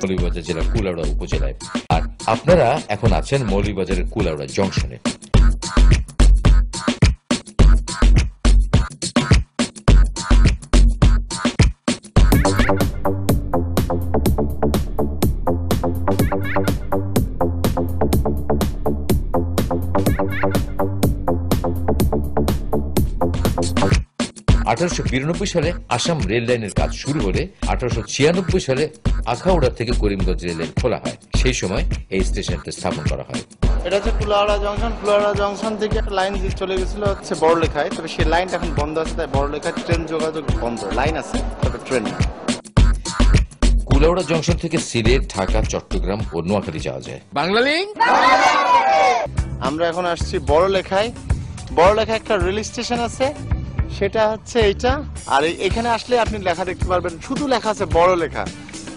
মৌলভীবাজার জেলার কুলাউড়া উপজেলায়। আর আপনারা এখন আছেন মৌলভীবাজারের কুলাউড়া জংশনে। আঠারোশো বিরানব্বই সালে আসাম রেল লাইনের কাজ শুরু হলে আঠারোশো ছিয়ানব্বই সালে আখাউড়া থেকে করিমগঞ্জ রেল লাইন খোলা হয়। সেই সময় এই স্টেশনটি স্থাপন করা হয়। এটা হচ্ছে কুলাহাড়া জংশন। কুলাহাড়া জংশন থেকে একটা লাইন যে চলে গেছিল হচ্ছে বড়লেখায়। তবে সেই লাইনটা এখন বন্ধ আছে তাই বড়লেখায় ট্রেন যোগাযোগ বন্ধ। লাইন আছে তবে ট্রেন কুলাউড়া জংশন থেকে সিলেট ঢাকা চট্টগ্রাম ও নোয়াখালী যাওয়া যায়। আমরা এখন আসছি বড়লেখায়। বড়লেখায় একটা রেল স্টেশন আছে। সেটা হচ্ছে এইটা। আর এই- এখানে আসলে আপনি লেখা দেখতে পারবেন শুধু লেখা আছে বড় লেখা।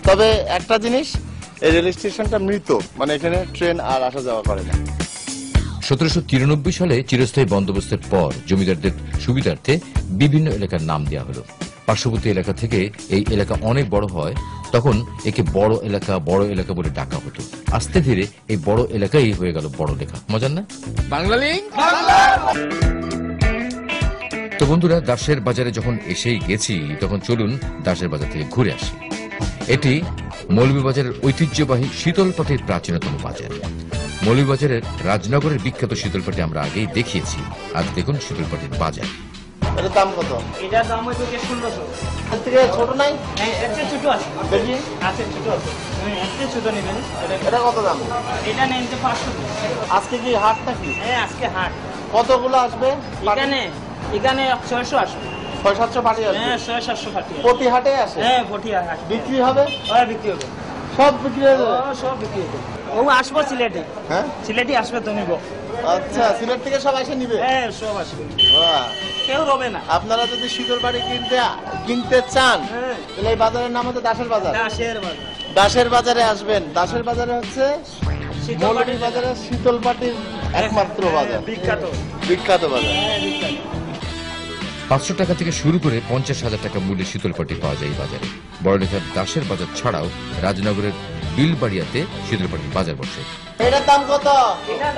তবে একটা জিনিস এই রেল স্টেশনটা মৃত মানে এখানে ট্রেন আর আসা যাওয়া করে না। সতেরোশো তিরানব্বই সালে চিরস্থায়ী বন্দোবস্তের পর জমিদারদের সুবিধার্থে বিভিন্ন এলাকার নাম দেওয়া হলো। পার্শ্ববর্তী এলাকা থেকে এই এলাকা অনেক বড় হয় তখন একে বড় এলাকা বড় এলাকা বলে ডাকা হতো। আস্তে ধীরে এই বড় এলাকাই হয়ে গেল বড় লেখা। মজার না? তো বন্ধুরা দাসের বাজারে যখন এসেই গেছি তখন চলুন দাসের বাজার থেকে ঘুরে আসি। এটি মৌলভীবাজারের ঐতিহ্যবাহী শীতলপাটির প্রাচীনতম বাজার। মৌলভীবাজারের রাজনগরের বিখ্যাত শীতলপাটি আমরা আগেই দেখিয়েছি। আজ দেখুন শীতলপাটির বাজার। এটার দাম কত? এটার দাম হচ্ছে গিয়ে ষোলোশো। এর থেকে ছোট নাই? হ্যাঁ এর চেয়ে ছোট আছে। দেখি আছে ছোট আছে। হ্যাঁ এর ছোট নেবেন। এটা- এটা কত দাম? এটা নেন যে পাঁচশো। আজকে কি হাট নাকি হ্যাঁ আজকে হাট। কতগুলো আসবে? এখানে এখানে ছয়শো আসবে ছয় সাতশো পাটি হ্যাঁ ছয় সাতশো ফাটি প্রতি হাটে আসে? হ্যাঁ ফটিয়া হাট বিক্রি হবে? হ্যাঁ বিক্রি হবে। সব বিক্রি হয়ে যাবে সব বিক্রি হবে। ও আসব সিলেটে। হ্যাঁ? সিলেটে আসবে তো নিব। আচ্ছা সিলেট থেকে সব এসে নিবে? হ্যাঁ সব আসবে। কেউ রবে না। আপনারা যদি শীতল বাড়ি কিনতে কিনতে চান হ্যাঁ। তাহলে এই বাজারের নাম হচ্ছে দাসের বাজার। দাসের বাজার। দাসের বাজারে আসবেন। দাসের বাজারে হচ্ছে মৌলভী বাজারে। শীতল পাটির একমাত্র বাজার। বিখ্যাত। বিখ্যাত বাজার। হ্যাঁ পাঁচশো টাকা থেকে শুরু করে পঞ্চাশ হাজার টাকা মূল্যের শীতলপাটি পাওয়া যায় এই বাজারে। বড়লেখার দাসের বাজার ছাড়াও রাজনগরের বিলবাড়িয়াতে শীতলপাটির বাজার বসে। এটার দাম কত? এটা